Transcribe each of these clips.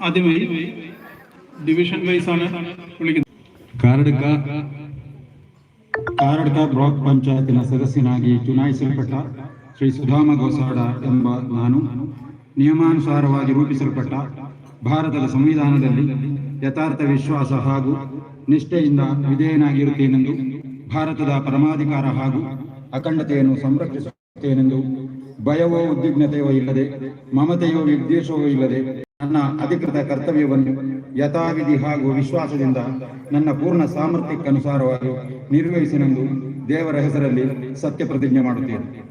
ആദ്യമായി division vice ആണ് വിളിക്കുന്നത് കാർഡ് ಕಾರಡ್ಕ ಬ್ಲಾಕ್ ಪಂಚಾಯತಿನ ಸದಸ್ಯನಾಗಿ ಚುನಾಯಿಸಲ್ಪಟ್ಟ ಶ್ರೀ ಸುಧಾಮ ಗೋಸಾಡ ಎಂಬ ನಾನು ನಿಯಮಾನುಸಾರವಾಗಿ ರೂಪಿಸಲ್ಪಟ್ಟ ಭಾರತದ ಸಂವಿಧಾನದಲ್ಲಿ ಯಥಾರ್ಥ ವಿಶ್ವಾಸ ಹಾಗೂ ನಿಷ್ಠೆಯಿಂದ ವಿಧೇಯನಾಗಿರುತ್ತೇನೆಂದು, ಭಾರತದ ಪರಮಾಧಿಕಾರ ಹಾಗೂ ಅಖಂಡತೆಯನ್ನು ಸಂರಕ್ಷಿಸುತ್ತೇನೆಂದು ಭಯವೋ ಉದ್ವಿಗ್ನತೆಯೋ ಇಲ್ಲದೆ ಮಮತೆಯೋ ವಿದ್ವೇಷವೋ ಇಲ್ಲದೆ ನನ್ನ ಅಧಿಕೃತ ಕರ್ತವ್ಯವನ್ನು ಯಥಾವಿಧಿ ಹಾಗೂ ವಿಶ್ವಾಸದಿಂದ ನನ್ನ ಪೂರ್ಣ ಸಾಮರ್ಥ್ಯಕ್ಕನುಸಾರವಾಗಿ ನಿರ್ವಹಿಸಿನೆಂದು ದೇವರ ಹೆಸರಲ್ಲಿ ಸತ್ಯ ಪ್ರತಿಜ್ಞೆ ಮಾಡುತ್ತೇನೆ.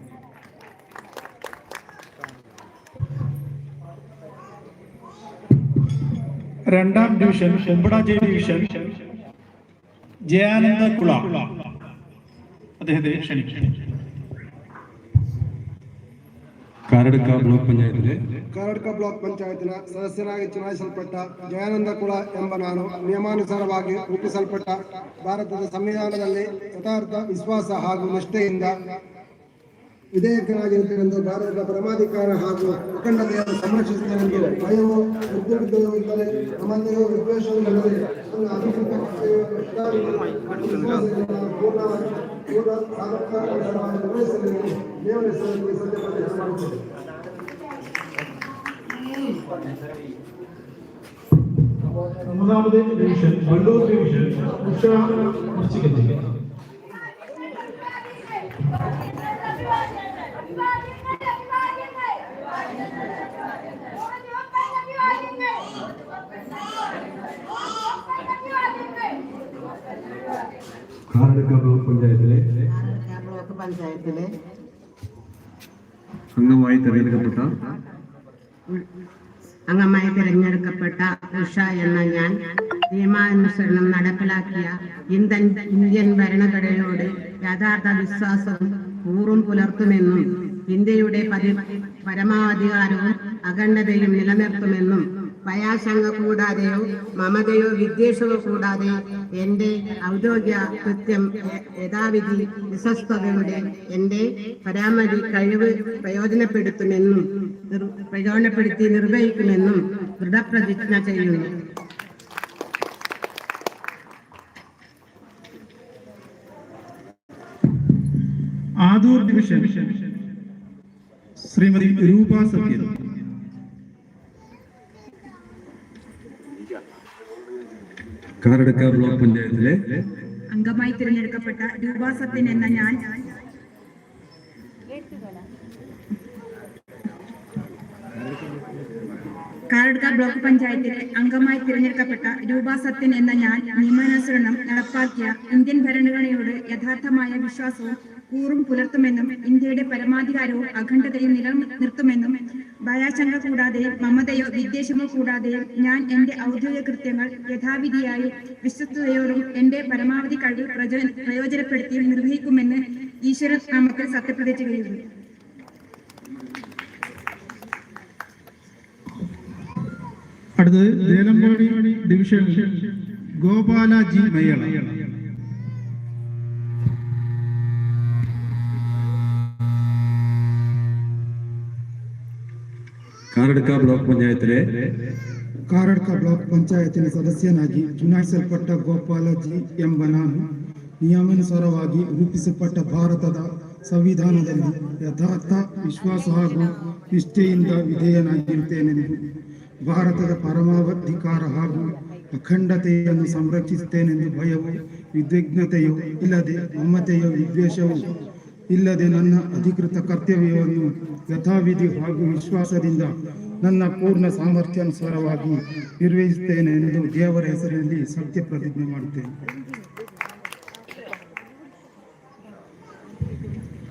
രണ്ടാം ഡിവിഷൻ ചെമ്പട ಡಿವಿಷನ್ ಜಯಾನಂದ ಕುಳ. കുള അദ്ദേഹത്തെ ക്ഷണിക്കും ಬ್ಲಾಕ್ ബ്ലോക്ക് ಕರ್ನಾಟಕ ಬ್ಲಾಕ್ ಪಂಚಾಯತಿನ ಸದಸ್ಯರಾಗಿ ಚುನಾಯಿಸಲ್ಪಟ್ಟ ಜಯಾನಂದ ಕುಳ ಎಂಬ ನಾನು ನಿಯಮಾನುಸಾರವಾಗಿ ರೂಪಿಸಲ್ಪಟ್ಟ ಭಾರತದ ಸಂವಿಧಾನದಲ್ಲಿ ಯಥಾರ್ಥ ವಿಶ್ವಾಸ ಹಾಗೂ ನಿಷ್ಠೆಯಿಂದ ವಿಧೇಯಕನಾಗಿರುತ್ತೇನೆಂದು ಭಾರತದ ಪರಮಾಧಿಕಾರ ಹಾಗೂ ಅಖಂಡತೆಯನ್ನು ಸಂರಕ್ಷಿಸುತ್ತೇನೆಂದು ಭಯವೋ ಉದ್ಯೋಗವೂ ಇಲ್ಲದೆ ನಮ್ಮಲ್ಲಿಯೂ ವಿದ್ವೇಷವೂ ಅಧಿಕೃತ ಪೂರ್ಣ ಪೂರ್ಣ ಸಾಮರ್ಥ್ಯವನ್ನು മൂന്നാമത് division Wandoor division Usha Uchikkathi Karadka block പഞ്ചായത്തിലെ ബ്ലോക്ക് പഞ്ചായത്തിലെ അംഗമായി തെരഞ്ഞെടുക്കപ്പെട്ട അംഗമായി തിരഞ്ഞെടുക്കപ്പെട്ട ഉഷ എന്ന ഞാൻ നിയമാനുസരണം നടപ്പിലാക്കിയ ഇന്ത്യൻ ഇന്ത്യൻ ഭരണഘടനയോട് യഥാർത്ഥ വിശ്വാസവും കൂറും പുലർത്തുമെന്നും ഇന്ത്യയുടെ പരമാധികാരവും അഖണ്ഡതയും നിലനിർത്തുമെന്നും ഭയാശങ്ക കൂടാതെയോ മമതയോ വിദ്വേഷമോ കൂടാതെ എന്റെ ഔദ്യോഗിക കൃത്യം യഥാവിധി വിശ്വസ്തയോടെ എന്റെ പരാമതി കഴിവ് പ്രയോജനപ്പെടുത്തുമെന്നും പ്രയോജനപ്പെടുത്തി നിർവഹിക്കുമെന്നും ദൃഢപ്രതിജ്ഞ ചെയ്യുന്നു. ആദൂർ ഡിവിഷൻ. ശ്രീമതി രൂപ സത്യൻ കാരടുക്ക ബ്ലോക്ക് പഞ്ചായത്തിലെ അംഗമായി തിരഞ്ഞെടുക്കപ്പെട്ട രൂപ സത്യൻ എന്ന ഞാൻ. കാരടുക്ക ബ്ലോക്ക് പഞ്ചായത്തിലെ അംഗമായി തിരഞ്ഞെടുക്കപ്പെട്ട രൂപ സത്യൻ എന്ന ഞാൻ നിയമാനുസരണം നടപ്പാക്കിയ ഇന്ത്യൻ ഭരണഘടനയോട് യഥാർത്ഥമായ വിശ്വാസവും കൂറും പുലർത്തുമെന്നും ഇന്ത്യയുടെ പരമാധികാരവും അഖണ്ഡതയും നിലനിർത്തുമെന്നും ഭയാശങ്ക കൂടാതെ മമതയോ വിദ്വേഷമോ കൂടാതെ ഞാൻ എന്റെ ഔദ്യോഗിക കൃത്യങ്ങൾ യഥാവിധിയായി വിശ്വസ്തയോടും എന്റെ പരമാവധി കഴിവ് പ്രയോജനപ്പെടുത്തി നിർവഹിക്കുമെന്ന് ഈശ്വരൻ നാമത്തിൽ സത്യപ്രതിജ്ഞ ചെയ്യുന്നു. അടുത്തത് ദേലമ്പാടി ഡിവിഷൻ ഗോപാലജി ಕಾರಡ್ಕ ಬ್ಲಾಕ್ ಪಂಚಾಯತ್ರೆ. ಕಾರಡ್ಕ ಬ್ಲಾಕ್ ಪಂಚಾಯತಿನ ಸದಸ್ಯನಾಗಿ ಚುನಾಯಿಸಲ್ಪಟ್ಟ ಗೋಪಾಲಜಿ ಎಂಬ ನಾನು ನಿಯಮಾನುಸಾರವಾಗಿ ರೂಪಿಸಲ್ಪಟ್ಟ ಭಾರತದ ಸಂವಿಧಾನದಲ್ಲಿ ಯಥಾರ್ಥ ವಿಶ್ವಾಸ ಹಾಗೂ ನಿಷ್ಠೆಯಿಂದ ವಿಧೇಯನಾಗಿರುತ್ತೇನೆಂದು ಭಾರತದ ಪರಮಾವಧಿಕಾರ ಹಾಗೂ ಅಖಂಡತೆಯನ್ನು ಸಂರಕ್ಷಿಸುತ್ತೇನೆಂದು ಭಯವು, ವಿದ್ವಿಗ್ನತೆಯು, ಇಲ್ಲದೆ ಮಮತೆಯ, ವಿದ್ವೇಷವು ಇಲ್ಲದೆ ನನ್ನ ಅಧಿಕೃತ ಕರ್ತವ್ಯವನ್ನು ಯಥಾವಿಧಿ ಹಾಗೂ ವಿಶ್ವಾಸದಿಂದ ನನ್ನ ಪೂರ್ಣ ಸಾಮರ್ಥ್ಯಾನುಸಾರವಾಗಿ ನಿರ್ವಹಿಸುತ್ತೇನೆ ಎಂದು ದೇವರ ಹೆಸರಿನಲ್ಲಿ ಸತ್ಯ ಪ್ರತಿಜ್ಞೆ ಮಾಡುತ್ತೇನೆ.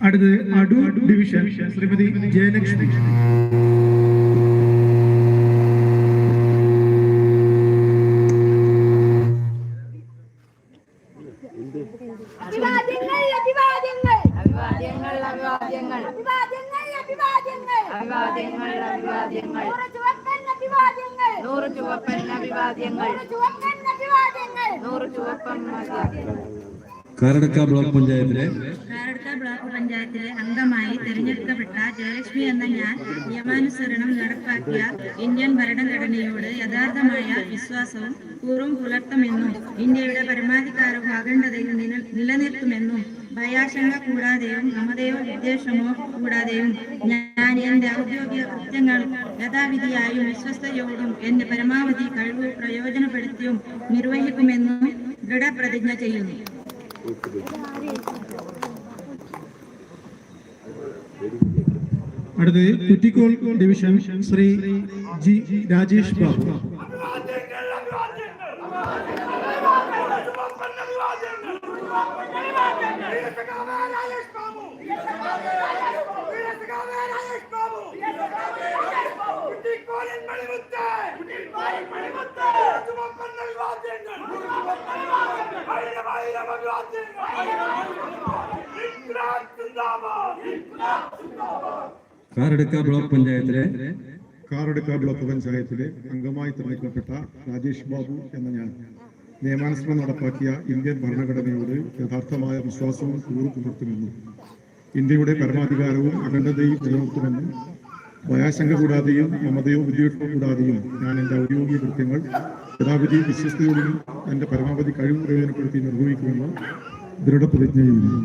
அடுத்து ಡಿವಿಷನ್ ಶ್ರೀಮತಿ ஸ்ரீமதி അഭിവാദ്യങ്ങൾ. അഭിവാദ്യങ്ങൾ അഭിവാദ്യങ്ങൾ. അഭിവാദ്യങ്ങൾ നൂറ് ചുവപ്പൻ അഭിവാദ്യങ്ങൾ. നൂറ് ചുവപ്പൻ അഭിവാദ്യങ്ങൾ. നൂറ് ചുവപ്പൻ അഭിവാദ്യങ്ങൾ. കാരടക്ക ബ്ലോക്ക് പഞ്ചായത്തിലെ കാരടക്ക ബ്ലോക്ക് പഞ്ചായത്തിലെ അംഗമായി തിരഞ്ഞെടുക്കപ്പെട്ട ജയലക്ഷ്മി എന്ന ഞാൻ നിയമാനുസരണം നടപ്പാക്കിയ ഇന്ത്യൻ ഭരണഘടനയോട് യഥാർത്ഥമായ വിശ്വാസവും കൂറും പുലർത്തുമെന്നും ഇന്ത്യയുടെ പരമാധികാരവും അഖണ്ഡതയും നില- നിലനിർത്തുമെന്നും ഭയാശങ്ക കൂടാതെയും മമതയോ വിദ്വേഷമോ കൂടാതെയും ഞാൻ എന്റെ ഔദ്യോഗിക കൃത്യങ്ങൾ യഥാവിധിയായും വിശ്വസ്തയോടും എന്റെ പരമാവധി കഴിവ് പ്രയോജനപ്പെടുത്തിയും നിർവഹിക്കുമെന്നും ദൃഢപ്രതിജ്ഞ ചെയ്യുന്നു. അടുത്തത് Kuttikol division Shri G Rajesh Babu. Karadka block പഞ്ചായത്തിലെ കാറടുക്ക ബ്ലോക്ക് പഞ്ചായത്തിലെ അംഗമായി തെരഞ്ഞെടുക്കപ്പെട്ട രാജേഷ് ബാബു എന്ന ഞാൻ. നിയമാനുസരണം നടപ്പാക്കിയ ഇന്ത്യൻ ഭരണഘടനയോട് യഥാർത്ഥമായ വിശ്വാസവും കൂറു പുലർത്തുമെന്നും ഇന്ത്യയുടെ പരമാധികാരവും അഖണ്ഡതയും നിലനിർത്തുമെന്നും ഭയാശങ്ക കൂടാതെയും മമതയോ വിദ്വേഷമോ കൂടാതെയും ഞാൻ എന്റെ ഔദ്യോഗിക കൃത്യങ്ങൾ യഥാവിധി വിശ്വസ്തയോടും എന്റെ പരമാവധി കഴിവ് പ്രയോജനപ്പെടുത്തി നിർവഹിക്കുമെന്ന് ദൃഢപ്രതിജ്ഞ ചെയ്യുന്നു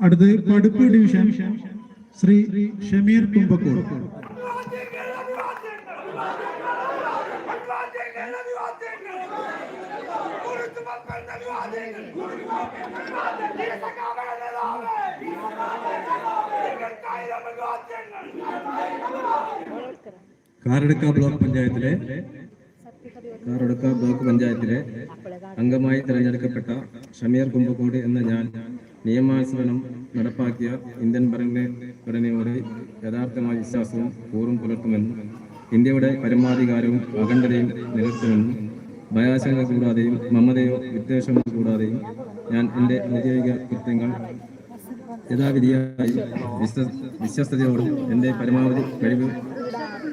അടുത്തത് പടുപ്പ് ഡിവിഷൻ ശ്രീ ഷമീർ കുമ്പക്കോട് കാരടക്ക ബ്ലോക്ക് പഞ്ചായത്തിലെ കാറടുക്ക ബ്ലോക്ക് പഞ്ചായത്തിലെ അംഗമായി തിരഞ്ഞെടുക്കപ്പെട്ട ഷമീർ കുമ്പക്കോട് എന്ന ഞാൻ നിയമാനുസരണം നടപ്പാക്കിയ ഇന്ത്യൻ ഭരണഘടനയോട് യഥാർത്ഥമായ വിശ്വാസവും കൂറും പുലർത്തുമെന്നും ഇന്ത്യയുടെ പരമാധികാരവും അഖണ്ഡതയും നിലനിർത്തുമെന്നും ഭയാശങ്ക കൂടാതെയും മമതയോ വിദ്വേഷമോ കൂടാതെയും ഞാൻ എന്റെ ഔദ്യോഗിക കൃത്യങ്ങൾ യഥാവിധിയായി വിശ്വ വിശ്വസ്തയോടും എന്റെ പരമാവധി കഴിവ്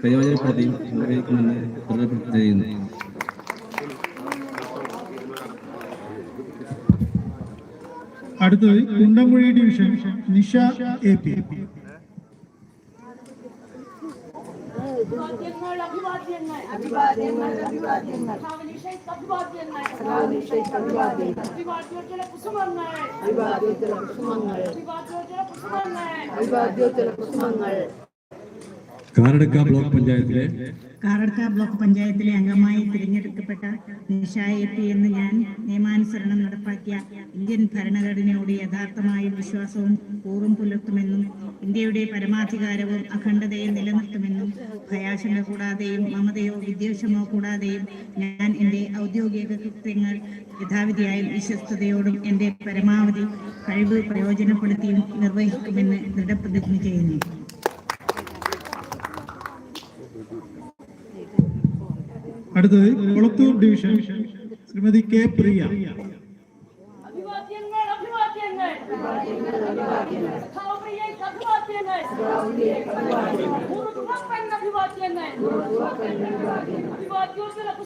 പ്രയോജനപ്പെടുത്തിയും നിർവഹിക്കുമെന്ന് ദൃഢപ്രതിജ്ഞ ചെയ്യുന്നു. അടുത്തത് Kundamkuzhi division Nisha A P. അഭിവാദ്യങ്ങൾ അഭിവാദ്യങ്ങൾ. അഭിവാദ്യങ്ങൾ അഭിവാദ്യങ്ങൾ. അഭിവാദ്യോജ്വല കുസുമങ്ങൾ. അഭിവാദ്യോജ്വല കുസുമങ്ങൾ. അഭിവാദ്യോജ്വല കുസുമങ്ങൾ. അഭിവാദ്യോജ്വല കുസുമങ്ങൾ. കാരടക്ക ബ്ലോക്ക് പഞ്ചായത്തിലെ കാരടക്ക ബ്ലോക്ക് പഞ്ചായത്തിലെ അംഗമായി തിരഞ്ഞെടുക്കപ്പെട്ട നിഷ എ എന്ന് ഞാൻ നിയമാനുസരണം നടപ്പാക്കിയ ഇന്ത്യൻ ഭരണഘടനയോട് യഥാർത്ഥമായ വിശ്വാസവും കൂറും പുലർത്തുമെന്നും ഇന്ത്യയുടെ പരമാധികാരവും അഖണ്ഡതയും നിലനിർത്തുമെന്നും ഭയാശങ്ക കൂടാതെയും മമതയോ വിദ്വേഷമോ കൂടാതെയും ഞാൻ എന്റെ ഔദ്യോഗിക കൃത്യങ്ങൾ യഥാവിധിയായും വിശ്വസ്തയോടും എന്റെ പരമാവധി കഴിവ് പ്രയോജനപ്പെടുത്തിയും നിർവഹിക്കുമെന്ന് ദൃഢപ്രതിജ്ഞ ചെയ്യുന്നു. അടുത്തത് കൊളത്തൂർ ഡിവിഷൻ. ശ്രീമതി കെ പ്രിയ. അഭിവാദ്യങ്ങൾ